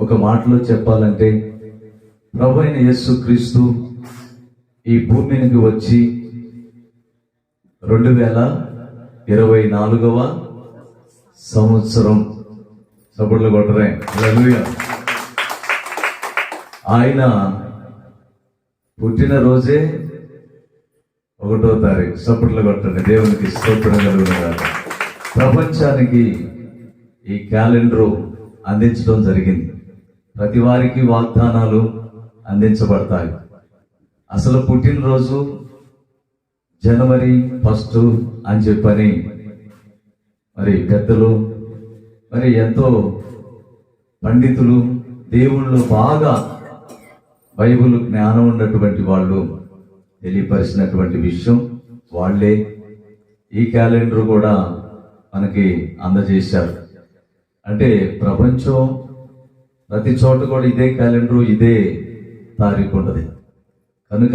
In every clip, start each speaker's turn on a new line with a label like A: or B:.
A: ఒక మాటలో చెప్పాలంటే ప్రభు అయిన యేసు క్రీస్తు ఈ భూమికి వచ్చి రెండు వేల ఇరవై నాలుగవ సంవత్సరం. సపోర్ట్లు కొట్టరే. ఆయన పుట్టినరోజే ఒకటో తారీఖు. సపోర్ట్లు కొట్టండి. దేవునికి స్తోత్రం కలుగుతున్నారు ప్రపంచానికి ఈ క్యాలెండరు అందించడం జరిగింది. ప్రతి వారికి వాగ్దానాలు అందించబడతాయి. అసలు పుట్టినరోజు జనవరి ఫస్ట్ అని చెప్పని మరి పెద్దలు మరి ఎంతో పండితులు దేవుళ్ళు బాగా బైబుల్ జ్ఞానం ఉన్నటువంటి వాళ్ళు తెలియపరిచినటువంటి విషయం వాళ్ళే. ఈ క్యాలెండర్ కూడా మనకి అందజేశారు. అంటే ప్రపంచం ప్రతి చోట కూడా ఇదే క్యాలెండర్ ఇదే తారీఖు ఉండదు కనుక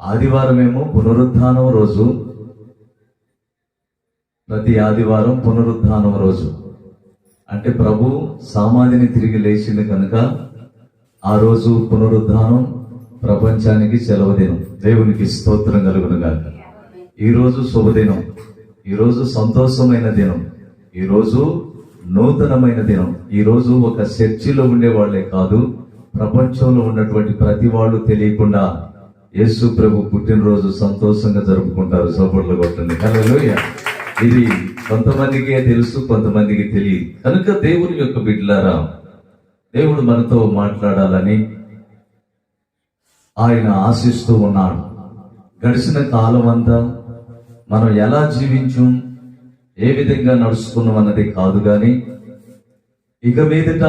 A: ఆదివారం ఏమో పునరుద్ధానం రోజు. ప్రతి ఆదివారం పునరుద్ధానం రోజు. అంటే ప్రభు సామాధిని తిరిగి లేచింది కనుక ఆ రోజు పునరుద్ధానం ప్రపంచానికి సెలవు దినం దేవునికి స్తోత్రం కలుగునుగా ఈరోజు శుభదినం. ఈరోజు సంతోషమైన దినం. ఈరోజు నూతనమైన దినం. ఈరోజు ఒక చర్చిలో ఉండేవాళ్ళే కాదు ప్రపంచంలో ఉన్నటువంటి ప్రతి వాళ్ళు తెలియకుండా యేసు ప్రభు పుట్టినరోజు సంతోషంగా జరుపుకుంటారు. సోపర్లు కొట్టండి. హలోయ ఇది కొంతమందికే తెలుసు కొంతమందికి తెలియదు. కనుక దేవుని యొక్క బిడ్డలారా దేవుడు మనతో మాట్లాడాలని ఆయన ఆశిస్తూ ఉన్నాడు. గడిచిన కాలం అంతా మనం ఎలా జీవించాం ఏ విధంగా నడుచుకున్నాం అన్నది కాదు కానీ ఇక మీదట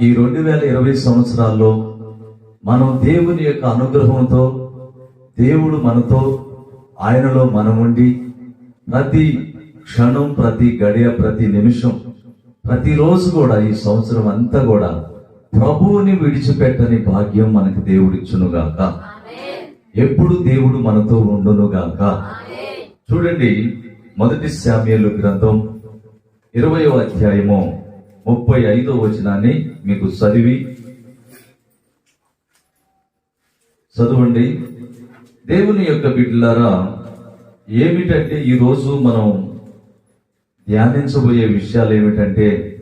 A: ఈ రెండు వేల ఇరవై సంవత్సరాల్లో మనం దేవుని యొక్క అనుగ్రహంతో దేవుడు మనతో ఆయనలో మనం ఉండి ప్రతి క్షణం ప్రతి గడియ ప్రతి నిమిషం ప్రతిరోజు కూడా ఈ సంవత్సరం అంతా కూడా ప్రభువుని విడిచిపెట్టని భాగ్యం మనకు దేవుడిచ్చునుగాక ఎప్పుడు దేవుడు మనతో ఉండునుగాక చూడండి మొదటి శామ్యలు గ్రంథం ఇరవయో అధ్యాయము ముప్పై ఐదో వచనాన్ని మీకు చదివి చదవండి. దేవుని యొక్క బిడ్డలారా ఏమిటంటే ఈరోజు మనం ధ్యానించబోయే విషయాలు ఏమిటంటే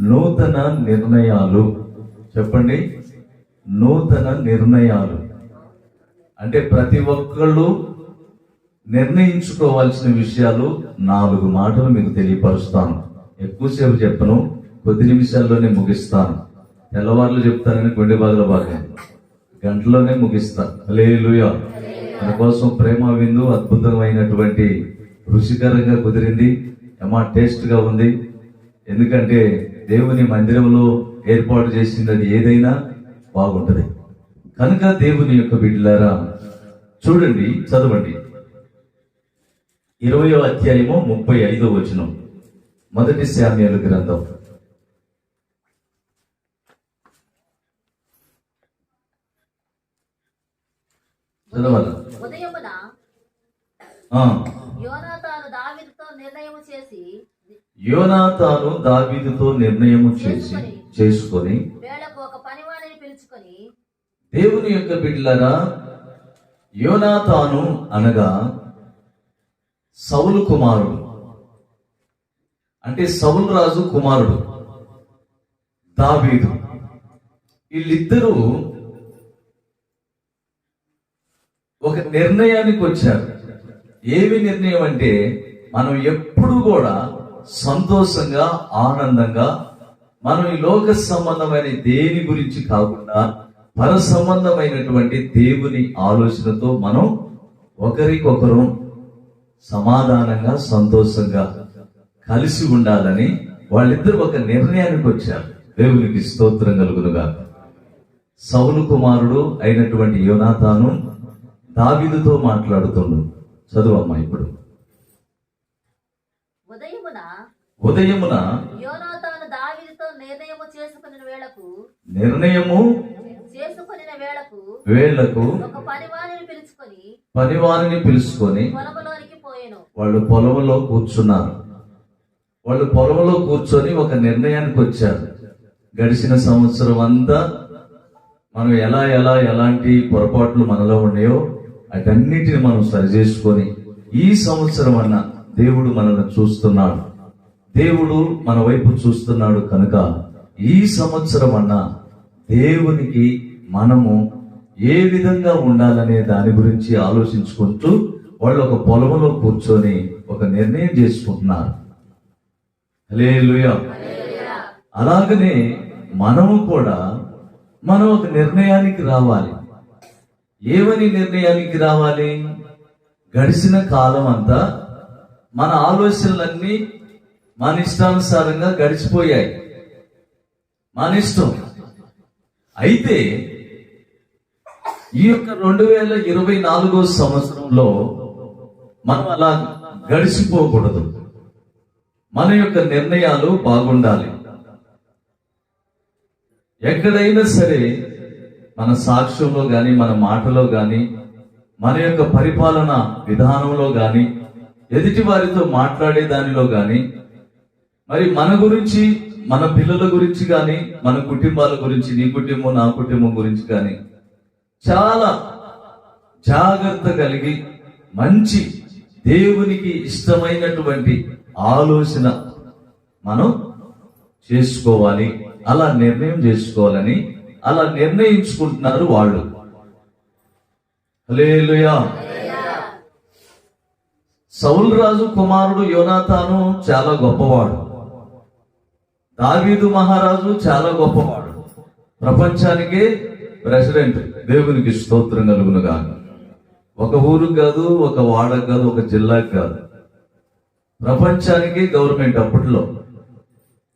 A: నూతన నిర్ణయాలు. చెప్పండి. నూతన నిర్ణయాలు. అంటే ప్రతి ఒక్కళ్ళు నిర్ణయించుకోవాల్సిన విషయాలు నాలుగు మాటలు మీకు తెలియపరుస్తాను. ఎక్కువసేపు చెప్పను కొద్ది నిమిషాల్లోనే ముగిస్తాను. తెల్లవారులు చెప్తానని గుండె బాధల భాగం గంటలోనే ముగిస్తాను లేలుయా మన కోసం ప్రేమ విందు అద్భుతమైనటువంటి రుచికరంగా కుదిరింది. ఎమా టేస్ట్గా ఉంది. ఎందుకంటే దేవుని మందిరంలో ఏర్పాటు చేసినది ఏదైనా బాగుంటుంది. కనుక దేవుని యొక్క బిడ్డలారా చూడండి చదవండి. ఇరవయో అధ్యాయము ముప్పై ఐదో వచనం. మొదటి శామ్యాలు గ్రంథం. చదవాల
B: యోనాతాను దావీదుతో నిర్ణయం చేసి
A: చేసుకొని
B: వేళకు ఒక పనివాడిని పిలుచుకొని
A: దేవుని యొక్క బిడ్డలరా యోనాతాను అనగా సౌలు కుమారుడు. అంటే సౌలు రాజు కుమారుడు. దావీదు. వీళ్ళిద్దరూ ఒక నిర్ణయానికి వచ్చారు. ఏమి నిర్ణయం అంటే మనం ఎప్పుడు కూడా సంతోషంగా ఆనందంగా మనం ఈ లోక సంబంధమైన దేని గురించి కాకుండా పర సంబంధమైనటువంటి దేవుని ఆలోచనతో మనం ఒకరికొకరు సమాధానంగా సంతోషంగా కలిసి ఉండాలని వాళ్ళిద్దరు ఒక నిర్ణయానికి వచ్చారు. దేవునికి స్తోత్రం కలుగునుగా సౌలు కుమారుడు అయినటువంటి యోనాతాను దావీదుతో మాట్లాడుతుండు. చదువమ్మా ఇప్పుడు.
B: ఉదయమున
A: ఉదయమున
B: యోనాతాను దావీదుతో నిర్ణయము చేసుకుని వేళకు
A: నిర్ణయము
B: చేసుకుని వేళకు
A: వేళ్ళకు
B: ఒక పనివాడిని పిలుచుకొని
A: పనివారిని పిలుచుకొని
B: పొలములోనికి పోయెను
A: వాళ్ళు పొలంలో కూర్చున్నారు. వాళ్ళు పొలంలో కూర్చొని ఒక నిర్ణయానికి వచ్చారు. గడిచిన సంవత్సరం అంతా మనం ఎలా ఎలా ఎలాంటి పొరపాట్లు మనలో ఉన్నాయో అటన్నిటిని మనం సరిచేసుకొని ఈ సంవత్సరం అన్న దేవుడు మనల్ని చూస్తున్నాడు. దేవుడు మన వైపు చూస్తున్నాడు కనుక ఈ సంవత్సరం అన్న దేవునికి మనము ఏ విధంగా ఉండాలనే దాని గురించి ఆలోచించుకుంటూ వాళ్ళు ఒక పొలంలో కూర్చొని ఒక నిర్ణయం చేసుకుంటున్నారు. హల్లెలూయా. అలాగనే మనము కూడా మనం ఒక నిర్ణయానికి రావాలి. ఏమని నిర్ణయానికి రావాలి? గడిచిన కాలం అంతా మన ఆలోచనలన్నీ మన ఇష్టానుసారంగా గడిచిపోయాయి. మన ఇష్టం. అయితే ఈ యొక్క రెండు వేల ఇరవై నాలుగో సంవత్సరంలో మనం అలా గడిచిపోకూడదు. మన యొక్క నిర్ణయాలు బాగుండాలి. ఎక్కడైనా సరే మన సాక్ష్యంలో కానీ మన మాటలో కానీ మన యొక్క పరిపాలన విధానంలో కానీ ఎదుటి వారితో మాట్లాడే దానిలో కానీ మరి మన గురించి మన పిల్లల గురించి కానీ మన కుటుంబాల గురించి నీ కుటుంబం నా కుటుంబం గురించి కానీ చాలా జాగ్రత్త కలిగి మంచి దేవునికి ఇష్టమైనటువంటి ఆలోచన మనం చేసుకోవాలి. అలా నిర్ణయం చేసుకోవాలని అలా నిర్ణయించుకుంటున్నారు వాళ్ళు. హల్లెలూయా. సౌల్ రాజు కుమారుడు యోనాతాను చాలా గొప్పవాడు. దావీదు మహారాజు చాలా గొప్పవాడు. ప్రపంచానికే ప్రెసిడెంట్. దేవునికి స్తోత్రం కలుగునుగా ఒక ఊరు కాదు ఒక వాడకు కాదు ఒక జిల్లాకు కాదు. ప్రపంచానికి గవర్నమెంట్ అప్పట్లో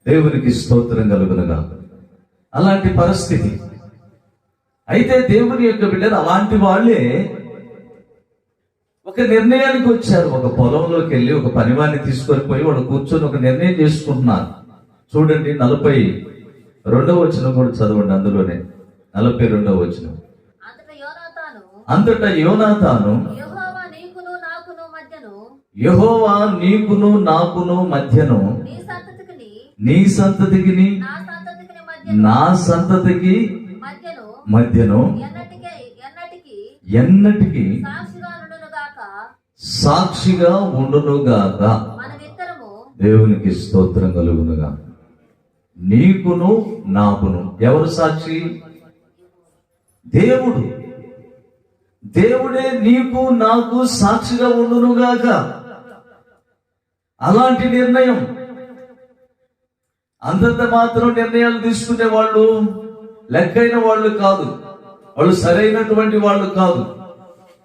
A: దేవునికి స్తోత్రం కలుగునగా అలాంటి పరిస్థితి. అయితే దేవుని యొక్క బిడ్డలు అలాంటి వాళ్ళే ఒక నిర్ణయానికి వచ్చారు. ఒక పొలంలోకి వెళ్ళి ఒక పనివాడిని తీసుకొని పోయి వాళ్ళు కూర్చొని ఒక నిర్ణయం చేసుకుంటున్నారు. చూడండి నలభై రెండవ వచనం కూడా చదవండి అందులోనే. నలభై రెండవ వచనం.
B: అంతటా యోనాతాను యెహోవా నీకును నాకును మధ్యను.
A: యహోవా నీకును నాకును మధ్యను.
B: నీ సంతతికిని
A: నీ సంతతికి
B: మధ్యను. ఎన్నటికే సాక్షిగా
A: ఉండునుగాక దేవునికి స్తోత్రం కలుగునుగా నీకును నాకును. ఎవరు సాక్షి? దేవుడు. దేవుడే నీకు నాకు సాక్షిగా ఉండునుగాక. అలాంటి నిర్ణయం. అంతంత మాత్రం నిర్ణయాలు తీసుకునే వాళ్ళు లెక్కైన వాళ్ళు కాదు. వాళ్ళు సరైనటువంటి వాళ్ళు కాదు.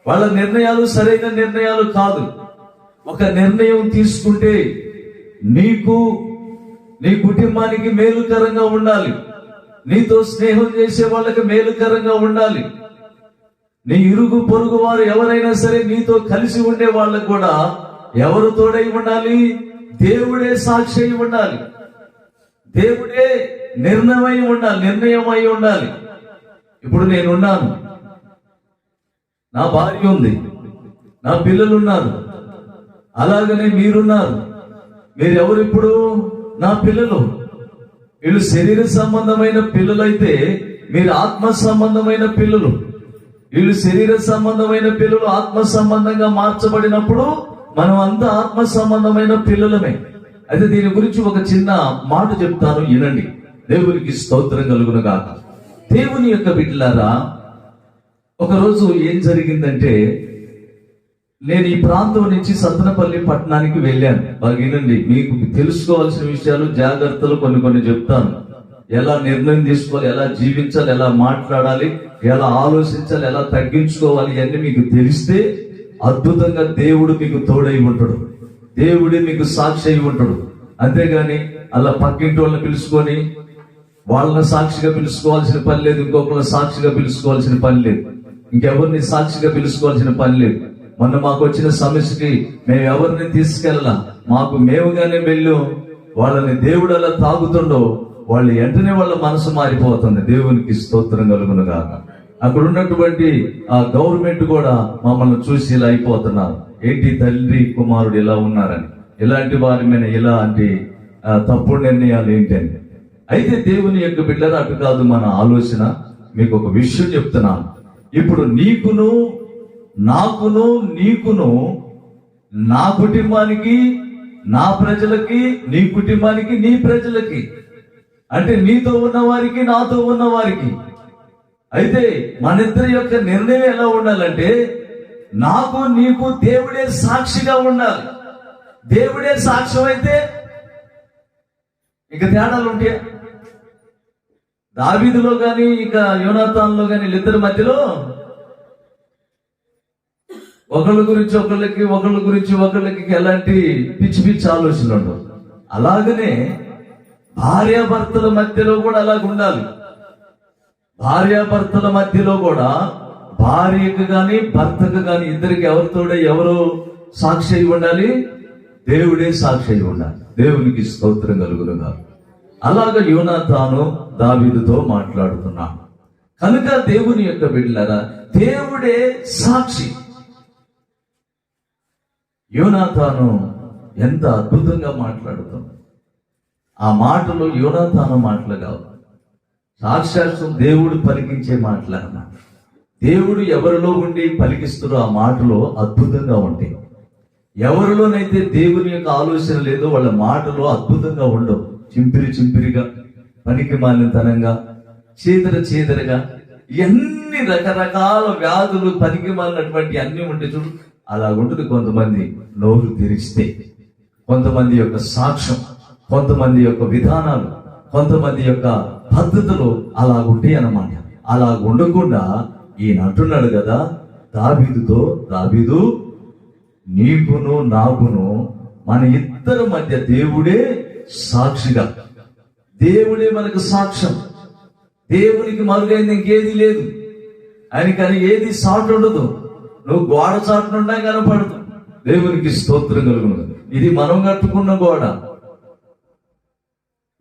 A: వాళ్ళ నిర్ణయాలు సరైన నిర్ణయాలు కాదు. ఒక నిర్ణయం తీసుకుంటే నీకు నీ కుటుంబానికి మేలుకరంగా ఉండాలి. నీతో స్నేహం చేసే వాళ్ళకి మేలుకరంగా ఉండాలి. నీ ఇరుగు పొరుగు వారు ఎవరైనా సరే నీతో కలిసి ఉండే వాళ్ళకు కూడా ఎవరు తోడై ఉండాలి? దేవుడే సాక్షి అయి ఉండాలి. దేవుడే నిర్ణయమై ఉండాలి నిర్ణయం అయి ఉండాలి. ఇప్పుడు నేనున్నాను. నా భార్య ఉంది. నా పిల్లలు ఉన్నారు అలాగనే మీరున్నారు. మీరెవరు ఇప్పుడు? నా పిల్లలు. వీళ్ళు శరీర సంబంధమైన పిల్లలైతే మీరు ఆత్మ సంబంధమైన పిల్లలు. వీళ్ళు శరీర సంబంధమైన పిల్లలు ఆత్మ సంబంధంగా మార్చబడినప్పుడు మనం అంతా ఆత్మ సంబంధమైన పిల్లలమే. అయితే దీని గురించి ఒక చిన్న మాట చెప్తాను వినండి. దేవునికి స్తోత్రం కలుగును కాక దేవుని యొక్క బిడ్డలారా ఒకరోజు ఏం జరిగిందంటే నేను ఈ ప్రాంతం నుంచి సత్తనపల్లి పట్టణానికి వెళ్ళాను. బాగా వినండి మీకు తెలుసుకోవాల్సిన విషయాలు జాగ్రత్తలు కొన్ని కొన్ని చెప్తాను. ఎలా నిర్ణయం తీసుకోవాలి ఎలా జీవించాలి ఎలా మాట్లాడాలి ఎలా ఆలోచించాలి ఎలా తగ్గించుకోవాలి ఇవన్నీ మీకు తెలిస్తే అద్భుతంగా దేవుడు మీకు తోడై ఉంటాడు. దేవుడే మీకు సాక్షి అయి ఉంటాడు. అంతేగాని అలా పక్కింటి వాళ్ళని పిలుచుకొని వాళ్ళని సాక్షిగా పిలుచుకోవాల్సిన పని లేదు ఇంకొకరిని సాక్షిగా పిలుచుకోవాల్సిన పని లేదు. ఇంకెవరిని సాక్షిగా పిలుచుకోవాల్సిన పని లేదు. మొన్న మాకు వచ్చిన సమస్యకి మేము ఎవరిని తీసుకెళ్ళాల? మాకు మేముగానే వెళ్ళాం. వాళ్ళని దేవుడు అలా తాగుతుండో వాళ్ళు వెంటనే వాళ్ళ మనసు మారిపోతుంది. దేవునికి స్తోత్రం కలుగునుగా అక్కడ ఉన్నటువంటి ఆ గవర్నమెంట్ కూడా మమ్మల్ని చూసి ఇలా అయిపోతున్నారు. ఏంటి తండ్రి కుమారుడు ఇలా ఉన్నారని? ఇలాంటి వారి మీద ఇలాంటి తప్పుడు నిర్ణయాలు ఏంటని? అయితే దేవుని యొక్క బిడ్డలు అటు కాదు మన ఆలోచన. మీకు ఒక విషయం చెప్తున్నాను. ఇప్పుడు నీకును నాకును నీకును నా కుటుంబానికి నా ప్రజలకి నీ కుటుంబానికి నీ ప్రజలకి అంటే నీతో ఉన్న వారికి నాతో ఉన్న వారికి. అయితే మనిద్దరి యొక్క నిర్ణయం ఎలా ఉండాలంటే నాకు నీకు దేవుడే సాక్షిగా ఉండాలి. దేవుడే సాక్ష్యం అయితే ఇక తేడాలు ఉంటాయా? దావీదులో కానీ ఇక యోనాథాన్లో కానీ వీళ్ళిద్దరి మధ్యలో ఒకళ్ళ గురించి ఒకళ్ళకి ఒకళ్ళ గురించి ఒకళ్ళకి ఎలాంటి పిచ్చి పిచ్చి ఆలోచనలు ఉండవు. అలాగనే భార్యాభర్తల మధ్యలో కూడా అలాగ ఉండాలి భార్యాభర్తల మధ్యలో కూడా భార్యకు కానీ భర్తకు కానీ ఇద్దరికి ఎవరితోడే ఎవరు సాక్షి అయి ఉండాలి? దేవుడే సాక్షి అయి ఉండాలి. దేవునికి స్తోత్రం కలుగునుగా అలాగ యోనాతాను దావీదుతో మాట్లాడుతున్నాను కనుక దేవుని యొక్క బిడ్డలారా దేవుడే సాక్షి. యోనాతాను ఎంత అద్భుతంగా మాట్లాడుతున్నాడు. ఆ మాటలు యోనాతాను మాటలు కావు. సాక్షాత్సం దేవుడు పలికించే మాటలు అన్నమాట. దేవుడు ఎవరిలో ఉండి పలికిస్తారో ఆ మాటలు అద్భుతంగా ఉంటాయి ఎవరిలోనైతే దేవుని యొక్క ఆలోచన లేదో వాళ్ళ మాటలు అద్భుతంగా ఉండవు. చింపిరి చింపిరిగా పనికి మాలినతనంగా చీదర చీదరగా ఎన్ని రకరకాల వ్యాధులు పనికి మాలినటువంటి అన్ని ఉంటే చూడు అలా ఉంటుంది కొంతమంది నోరు తెరిస్తే. కొంతమంది యొక్క సాక్ష్యం. కొంతమంది యొక్క విధానాలు కొంతమంది యొక్క పద్ధతులు అలా ఉంటాయి అన్నమాట. అలా ఉండకుండా ఈయన అంటున్నాడు కదా దాబీదుతో దాబీదు నీకును నాకును మన ఇద్దరి మధ్య దేవుడే సాక్షిగా. దేవుడే మనకు సాక్ష్యం. దేవునికి మరుగైంది ఇంకేది లేదు. ఆయనకని ఏది సాటు ఉండదు నువ్వు గోడ చాటునుండా కనపడదు దేవునికి స్తోత్రం కలుగును. ఇది మనం కట్టుకున్న గోడ.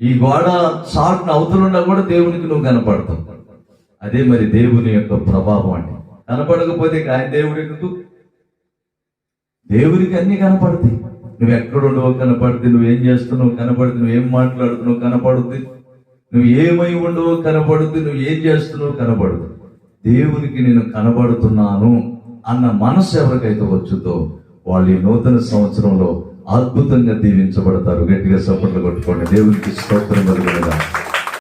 A: ఈ గోడ సాటున అవతలున్నా కూడా దేవునికి నువ్వు కనపడతావు. అదే మరి దేవుని యొక్క ప్రభావం అంటే కనపడకపోతే ఆయన దేవుడు ఎందుకు? దేవునికి అన్ని కనపడతాయి. నువ్వు ఎక్కడుండవో కనపడుతుంది నువ్వేం చేస్తున్నావు కనపడుతుంది నువ్వేం మాట్లాడుతున్నావు కనపడుద్ది. నువ్వు ఏమై ఉండవో కనపడుద్ది. నువ్వు ఏం చేస్తున్నావు కనపడదు దేవునికి నేను కనబడుతున్నాను అన్న మనసు ఎవరికైతే వచ్చుతో వాళ్ళు ఈ నూతన సంవత్సరంలో అద్భుతంగా దీవించబడతారు. గట్టిగా సపోర్ట్లు కొట్టుకోండి. దేవునికి స్తోత్రం కలుగునగా